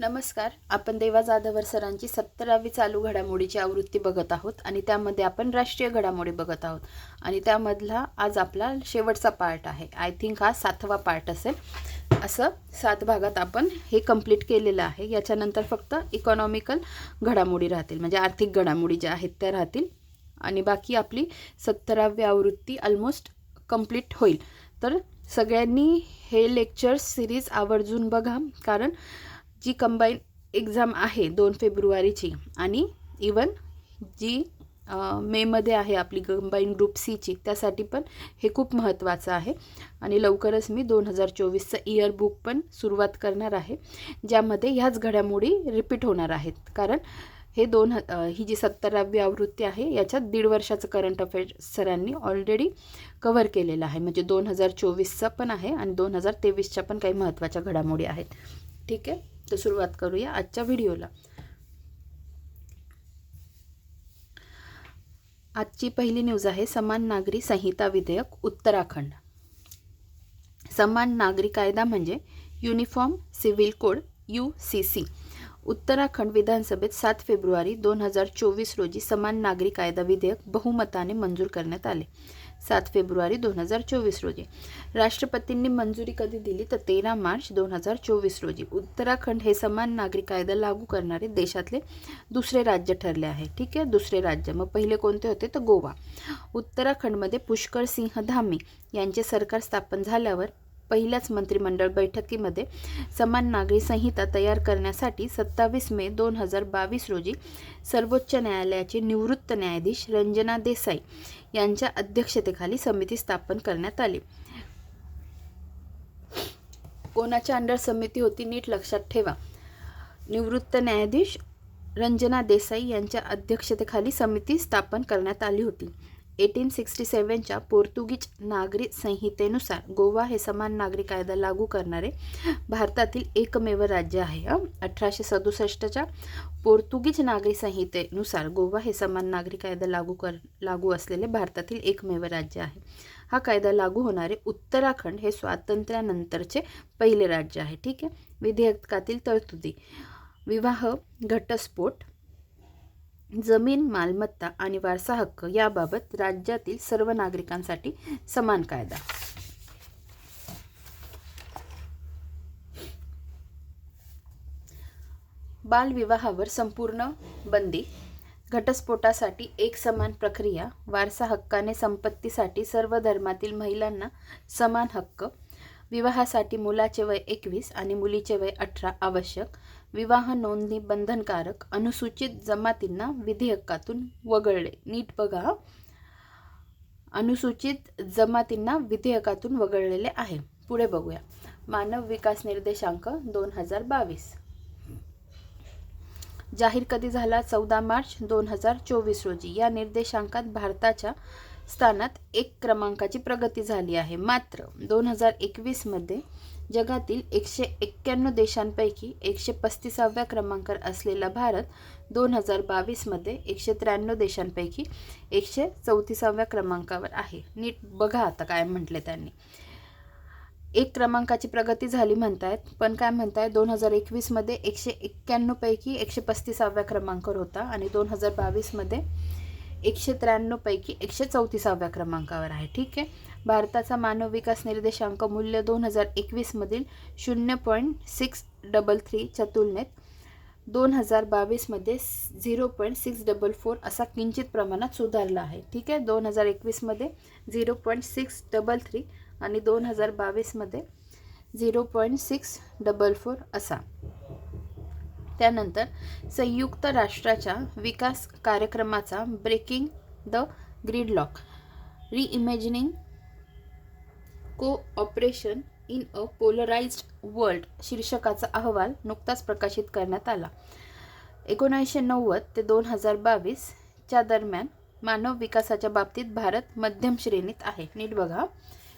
नमस्कार. आपण देवा जाधवर सरांची सत्तरावी चालू घडामोडीची आवृत्ती बघत आहोत आणि त्यामध्ये आपण राष्ट्रीय घडामोडी बघत आहोत. आणि त्यामधला आज आपला शेवटचा पार्ट आहे. आय थिंक हा सातवा पार्ट असेल. असं सात भागात आपण हे कंप्लीट केलेलं आहे. याच्यानंतर फक्त इकॉनॉमिकल घडामोडी राहतील. म्हणजे आर्थिक घडामोडी ज्या आहेत त्या राहतील. आणि बाकी आपली सत्तरावी आवृत्ती ऑलमोस्ट कंप्लीट होईल. तर सगळ्यांनी हे लेक्चर्स सिरीज आवर्जून बघा. कारण जी कंबाईन एक्झाम आहे दोन फेब्रुवारीची आणि इवन जी मेमध्ये आहे आपली कंबाईन ग्रुप सीची त्यासाठी पण हे खूप महत्त्वाचं आहे. आणि लवकरच मी दोन हजार चोवीसचं इयर बुक पण सुरुवात करणार आहे ज्यामध्ये ह्याच घडामोडी रिपीट होणार आहेत. कारण हे दोन ही जी सत्तरावी आवृत्ती आहे याच्यात दीड वर्षाचं करंट अफेअर सरांनी ऑलरेडी कव्हर केलेलं आहे. म्हणजे दोन हजार चोवीसचं पण आहे आणि दोन हजार तेवीसच्या पण काही महत्त्वाच्या घडामोडी आहेत. ठीक आहे? तर सुरुवात करूया आजच्या व्हिडिओला. आजची पहिली न्यूज आहे समान नागरी संहिता विधेयक उत्तराखंड. समान नागरी कायदा म्हणजे uniform civil code U C C Uttarakhand विधानसभेत सात फेब्रुवारी दोन हजार चोवीस रोजी समान नागरी कायदा विधेयक बहुमताने मंजूर करण्यात आले. सात फेब्रुवारी दोन हजार चोवीस रोजी. राष्ट्रपतींनी मंजुरी कधी दिली तर तेरा मार्च दोन हजार चोवीस रोजी. उत्तराखंड हे समान नागरी कायदा लागू करणारे देशातले दुसरे राज्य ठरले आहे. ठीक आहे? दुसरे राज्य. मग पहिले कोणते होते? तर गोवा. उत्तराखंडमध्ये पुष्कर सिंह धामी यांचे सरकार स्थापन झाल्यावर पहिल्याच मंत्रिमंडळ बैठकीमध्ये समान नागरी संहिता तयार करण्यासाठी सत्तावीस मे दोन हजार बावीस रोजी सर्वोच्च न्यायालयाचे निवृत्त न्यायाधीश रंजना देसाई यांच्या अध्यक्षतेखाली समिती स्थापन करण्यात आली. कोणाच्या अंडर समिती होती नीट लक्षात ठेवा. निवृत्त न्यायाधीश रंजना देसाई यांच्या अध्यक्षतेखाली समिती स्थापन करण्यात आली होती. एटीन सिक्स्टी सेवनच्या पोर्तुगीज नागरी संहितेनुसार गोवा हे समान नागरी कायदा लागू करणारे भारतातील एकमेव राज्य आहे अठराशे सदुसष्टच्या पोर्तुगीज नागरी संहितेनुसार गोवा हे समान नागरी कायदा लागू कर लागू असलेले भारतातील एकमेव राज्य आहे. हा कायदा लागू होणारे उत्तराखंड हे स्वातंत्र्यानंतरचे पहिले राज्य आहे ठीक आहे. विधेयकातील तरतुदी. विवाह घटस्फोट जमीन मालमत्ता आणि वारसा हक्क याबाबत राज्यातील सर्व नागरिकांसाठी समान कायदा. बालविवाहावर संपूर्ण बंदी. घटस्फोटासाठी एक समान प्रक्रिया. वारसा हक्काने संपत्तीसाठी सर्व धर्मातील महिलांना समान हक्क. विवाहासाठी मुलाचे वय एकवीस आणि मुलीचे वय अठरा आवश्यक. विवाह नोंदणी बंधनकारक अनुसूचित जमातींना विधेयकातून वगळले. नीट बघा. अनुसूचित जमातींना विधेयकातून वगळलेले आहे. पुढे बघूया. मानव विकास निर्देशांक दोन हजार बावीस. जाहीर कधी झाला? चौदा मार्च दोन हजार चोवीस रोजी. या निर्देशांकात भारताच्या स्थानात एक क्रमांकाची प्रगती झाली आहे. मात्र दोन हजार एकवीसमध्ये जगातील एकशे एक्क्याण्णव देशांपैकी एकशे पस्तीसाव्या क्रमांकावर असलेला भारत दोन हजार बावीसमध्ये एकशे त्र्याण्णव देशांपैकी एकशे चौतीसाव्या क्रमांकावर आहे. नीट बघा आता काय म्हटले त्यांनी. एक क्रमांकाची प्रगती झाली म्हणतायत पण काय म्हणताय दोन हजार एकवीसमध्ये एकशे एक्क्याण्णवपैकी एकशे पस्तीसाव्या क्रमांकावर होता आणि दोन हजार बावीसमध्ये एकशे त्र्याण्णवपैकी एकशे चौतीसाव्या क्रमांकावर आहे. ठीक आहे? भारताचा मानव विकास निर्देशांक मूल्य दोन हजार एकवीसमधील शून्य पॉईंट सिक्स डबल थ्रीच्या तुलनेत दोन हजार बावीसमध्ये zero point six double four असा किंचित प्रमाणात सुधारला आहे. ठीक आहे? दोन हजार एकवीसमध्ये zero point six double three आणि दोन हजार बावीसमध्ये zero point six double four असा. त्यानंतर संयुक्त राष्ट्राच्या विकास कार्यक्रमाचा breaking the gridlock reimagining cooperation in a polarised world शीर्षकाचा अहवाल नुकताच प्रकाशित करण्यात आला. एकोणीसशे नव्वद ते दोन हजार बावीसच्या दरम्यान मानव विकासाच्या बाबतीत भारत मध्यम श्रेणीत आहे. नीट बघा.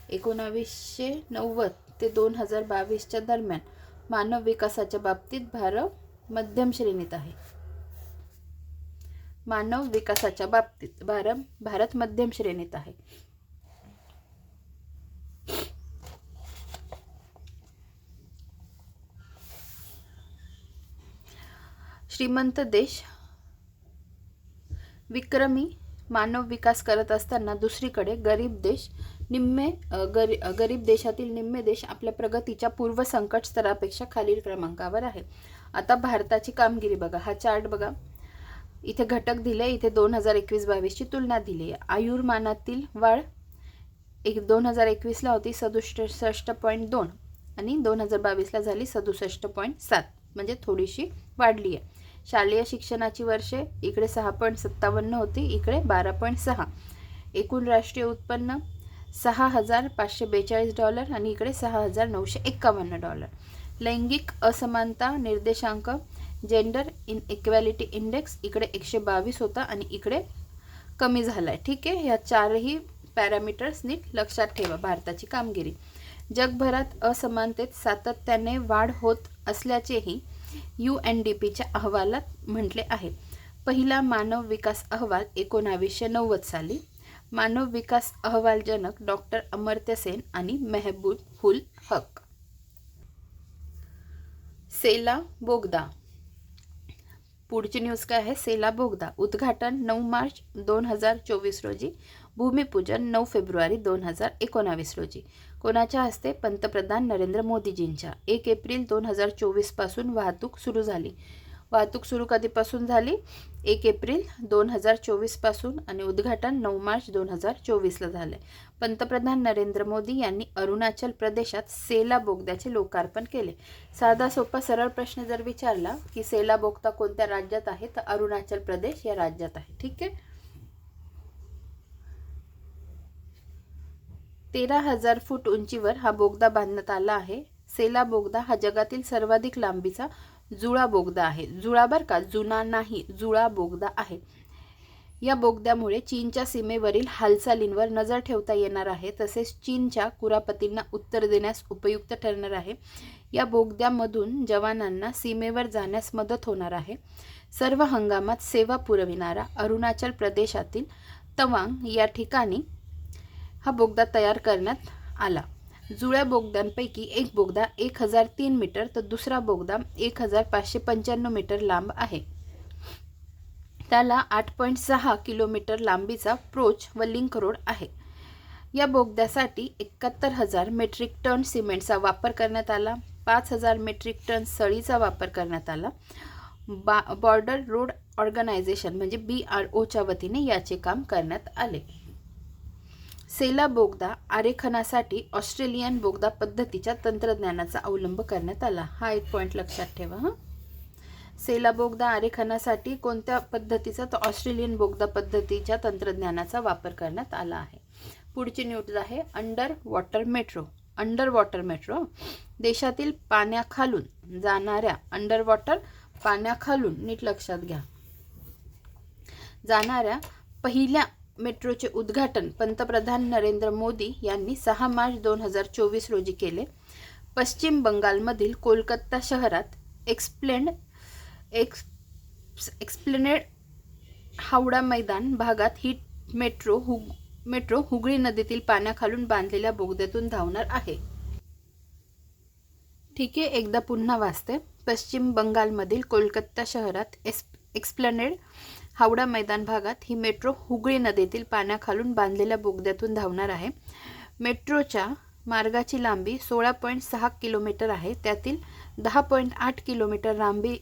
एकोणावीसशे नव्वद ते दोन हजार बावीसच्या दरम्यान मानव विकासाच्या बाबतीत भारत मध्यम श्रेणीत आहे. मानव विकासाच्या बाबतीत भारत भारत मध्यम श्रेणीत आहे. श्रीमंत देश विक्रमी मानव विकास करत असताना दुसरीकडे गरीब देश निम्मे गरी गरीब देशातील निम्मे देश आपल्या प्रगतीच्या पूर्व संकट स्तरापेक्षा खालील क्रमांकावर आहे. आता भारताची कामगिरी बघा हा चार्ट बघा. इथे घटक दिले इथे दोन हजार एकवीस बावीसची तुलना दिली. आहे आयुर्मानातील वाढ एक दोन हजार एकवीसला होती सदुसष्ट पॉईंट दोन. आणि दोन हजार बावीसला झाली सदुसष्ट पॉईंट सात. म्हणजे थोडीशी वाढली आहे. शालेय शिक्षणाची वर्षे इकडे सहा पॉईंट सत्तावन्न होती इकडे बारा पॉईंट सहा. एकूण राष्ट्रीय उत्पन्न सहा हजार पाचशे बेचाळीस डॉलर आणि इकडे सहा हजार नऊशे एक्कावन्न डॉलर. लैंगिक असमानता निर्देशांक जेंडर इन इक्वॅलिटी इंडेक्स इकडे एकशे बावीस होता आणि इकडे कमी झाला आहे ठीक आहे? ह्या चारही पॅरामीटर्स नीट लक्षात ठेवा भारताची कामगिरी. जगभरात असमानतेत सातत्याने वाढ होत असल्याचेही यू एन डी पीच्या अहवालात म्हटले आहे. पहिला मानव विकास अहवाल एकोणावीसशे नव्वद साली. मानव विकास अहवालजनक डॉक्टर अमर्त्य सेन आणि मेहबूब हुल हक. सेला बोगदा. पुढची न्यूज काय आहे? सेला बोगदा. उद्घाटन नऊ मार्च दोन हजार चोवीस रोजी. भूमिपूजन नऊ फेब्रुवारी दोन हजार एकोणावीस रोजी. कोणाच्या हस्ते? पंतप्रधान नरेंद्र मोदीजींच्या. एक एप्रिल दोन हजार चोवीसपासून वाहतूक सुरू झाली. वाहतूक सुरू कधीपासून झाली? एक एप्रिल दोन हजार चोवीसपासून आणि उद्घाटन नऊ मार्च दोन हजार चोवीसला झाले पंतप्रधान नरेंद्र मोदी यांनी अरुणाचल प्रदेशात सेला बोगद्याचे लोकार्पण केले. साधा सोपा सरळ प्रश्न जर विचारला की सेला बोगदा कोणत्या राज्यात आहे तर अरुणाचल प्रदेश या राज्यात आहे. ठीक आहे? तेरा हजार फूट उंचीवर हा बोगदा बांधण्यात आला आहे. सेला बोगदा हा जगातील सर्वाधिक लांबीचा जुळा बोगदा आहे. जुळा बर का? जुना नाही जुळा बोगदा आहे. या बोगद्यामुळे चीनच्या सीमेवरील हालचालींवर नजर ठेवता येणार आहे. तसेच चीनच्या कुरापतींना उत्तर देण्यास उपयुक्त ठरणार आहे. या बोगद्यामधून जवानांना सीमेवर जाण्यास मदत होणार आहे. सर्व हंगामात सेवा पुरविणारा अरुणाचल प्रदेशातील तवांग या ठिकाणी हा बोगदा तयार करण्यात आला. जुळ्या बोगद्यांपैकी एक बोगदा एक हजार तीन मीटर तर दुसरा बोगदा एक हजार पाचशे पंच्याण्णव मीटर लांब आहे. त्याला आठ पॉईंट सहा किलोमीटर लांबीचा प्रोच व लिंक रोड आहे. या बोगद्यासाठी एकाहत्तर हजार मेट्रिक टन सिमेंटचा वापर करण्यात आला पाच हजार मेट्रिक टन सळीचा वापर करण्यात आला. बा बॉर्डर रोड ऑर्गनायझेशन म्हणजे बी आर ओच्या वतीने याचे काम करण्यात आले. सेला बोगदा आरेखनासाठी ऑस्ट्रेलियन बोगदा पद्धतीच्या तंत्रज्ञानाचा अवलंब करण्यात आला. हा एक पॉईंट लक्षात ठेवा हां. सेला बोगदा आरेखनासाठी कोणत्या पद्धतीचा तर ऑस्ट्रेलियन बोगदा पद्धतीच्या तंत्रज्ञानाचा वापर करण्यात आला आहे? पुढची न्यूज आहे under water metro under water metro देशातील पाण्याखालून जाणाऱ्या अंडर वॉटर पाण्याखालून नीट लक्षात घ्या. जाणाऱ्या पहिल्या मेट्रोचे उद्घाटन पंतप्रधान नरेंद्र मोदी यांनी सहा मार्च दोन हजार चोवीस रोजी केले. पश्चिम बंगालमधील कोलकाता शहरात explained x explained Howrah Maidan भागात ही मेट्रो हुग मेट्रो हुगळी नदीतील पाण्याखालून बांधलेल्या बोगद्यातून धावणार आहे. ठीक आहे एकदा पुन्हा वाचते. पश्चिम बंगालमधील कोलकाता शहरात एस एक्सप्लनेड हावडा मैदान भागात ही मेट्रो हुगळी नदीतील पाण्याखालून बांधलेल्या बोगद्यातून धावणार आहे. मेट्रोच्या मार्गाची लांबी सोळा पॉईंट सहा किलोमीटर आहे. त्यातील दहा पॉईंट आठ किलोमीटर लांबी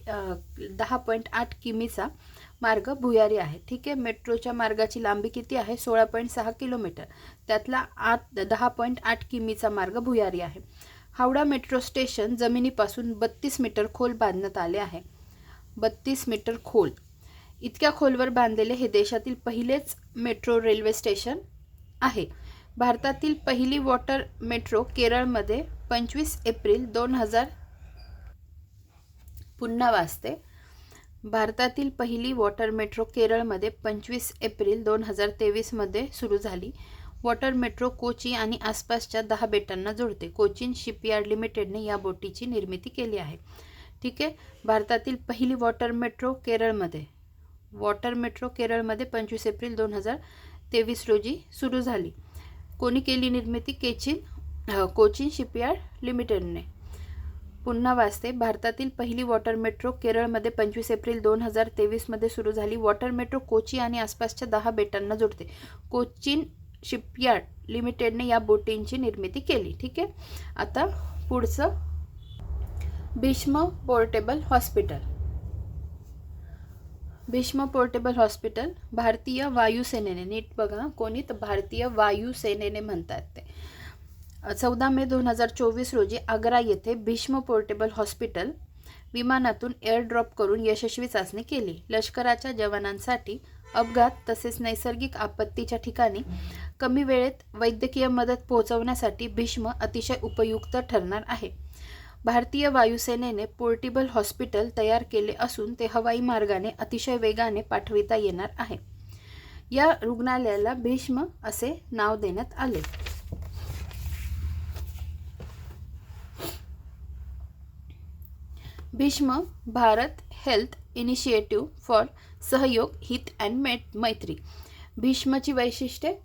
दहा पॉईंट आठ किमीचा मार्ग भुयारी आहे. ठीक आहे मेट्रोच्या मार्गाची लांबी किती आहे? सोळा पॉईंट सहा किलोमीटर. त्यातला आठ दहा पॉईंट आठ किमीचा मार्ग भुयारी आहे. हावडा मेट्रो स्टेशन जमिनीपासून बत्तीस मीटर खोल बांधण्यात आले आहे. बत्तीस मीटर खोल. इतक्या खोलवर बांधलेले हे देशातील पहिलेच मेट्रो रेल्वे स्टेशन आहे. भारतातील पहिली वॉटर मेट्रो केरळमध्ये पंचवीस एप्रिल दोन हजार पुन्हा वाचते भारतातील पहिली वॉटर मेट्रो केरळमध्ये पंचवीस एप्रिल दोन हजार तेवीसमध्ये सुरू झाली. वॉटर मेट्रो कोची आणि आसपासच्या दहा बेटांना जोडते. कोचीन शिपयार्ड लिमिटेडने या बोटीची निर्मिती केली आहे. ठीक आहे? भारतातील पहिली वॉटर मेट्रो केरळमध्ये वॉटर मेट्रो केरळमध्ये पंचवीस एप्रिल दोन हजार तेवीस रोजी सुरू झाली. कोणी केली निर्मिती? केचिन कोचिन शिपयार्ड लिमिटेडने. पुन्हा वाचते. भारतातील पहिली वॉटर मेट्रो केरळमध्ये पंचवीस एप्रिल दोन हजार तेवीसमध्ये सुरू झाली. वॉटर मेट्रो कोची आणि आसपासच्या दहा बेटांना जोडते. कोचिन शिपयार्ड लिमिटेडने या बोटींची निर्मिती केली. ठीक आहे? आता पुढचं. Bhishma portable hospital. Bhishma portable hospital भारतीय वायुसेनेने नीट बघा कोणी तर भारतीय वायुसेनेने म्हणतात ते. चौदा मे दोन हजार चोवीस रोजी आग्रा येथे भीष्म पोर्टेबल हॉस्पिटल विमानातून एअरड्रॉप करून यशस्वी चाचणी केली. लष्कराच्या जवानांसाठी अपघात तसेच नैसर्गिक आपत्तीच्या ठिकाणी कमी वेळेत वैद्यकीय मदत पोहोचवण्यासाठी भीष्म अतिशय उपयुक्त ठरणार आहे. भारतीय वायुसेनेने पोर्टेबल हॉस्पिटल तयार केले असून ते हवाई मार्गाने अतिशय वेगाने पाठविता येणार आहे. या रुग्णालयाला भीष्म असे नाव देण्यात आले. Bhishma Bharat health initiative for Sahyog Hita and मेट मैत्री. भीष्मची वैशिष्ट्ये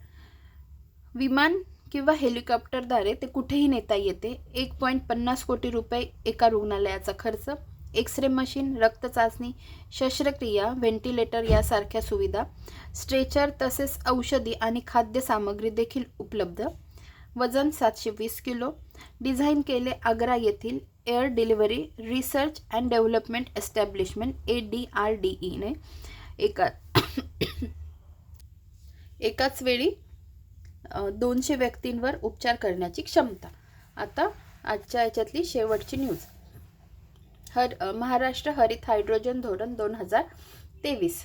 विमान किंवा हेलिकॉप्टरद्वारे ते कुठेही नेता येते. एक पॉईंट पन्नास कोटी रुपये एका रुग्णालयाचा खर्च एक्सरे मशीन रक्त चाचणी शस्त्रक्रिया व्हेंटिलेटर यासारख्या सुविधा स्ट्रेचर तसेच औषधी आणि खाद्य सामग्री देखील उपलब्ध. वजन सातशे वीस किलो. डिझाईन केले आग्रा येथील air delivery research and development establishment A D R D ईने एका एकाच वेळी दोनशे व्यक्तींवर उपचार करण्याची क्षमता. आता आजच्या याच्यातली शेवटची न्यूज हर महाराष्ट्र हरित हायड्रोजन धोरण दोन हजार तेवीस.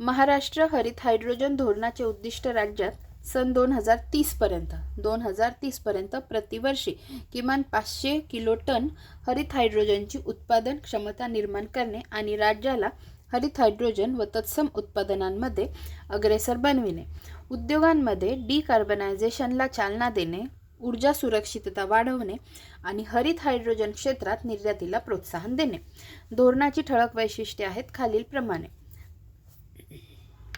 महाराष्ट्र हरित हायड्रोजन धोरणाचे उद्दिष्ट राज्यात सन दोन हजार तीसपर्यंत दोन हजार तीसपर्यंत प्रतिवर्षी किमान पाचशे किलो टन हरित हायड्रोजनची उत्पादन क्षमता निर्माण करणे आणि राज्याला हरित हायड्रोजन व तत्सम उत्पादनांमध्ये अग्रेसर बनविणे. उद्योगांमध्ये डिकार्बनायझेशनला चालना देणे ऊर्जा सुरक्षितता वाढवणे आणि हरित हायड्रोजन क्षेत्रात निर्यातीला प्रोत्साहन देणे. धोरणाची ठळक वैशिष्ट्ये आहेत खालीलप्रमाणे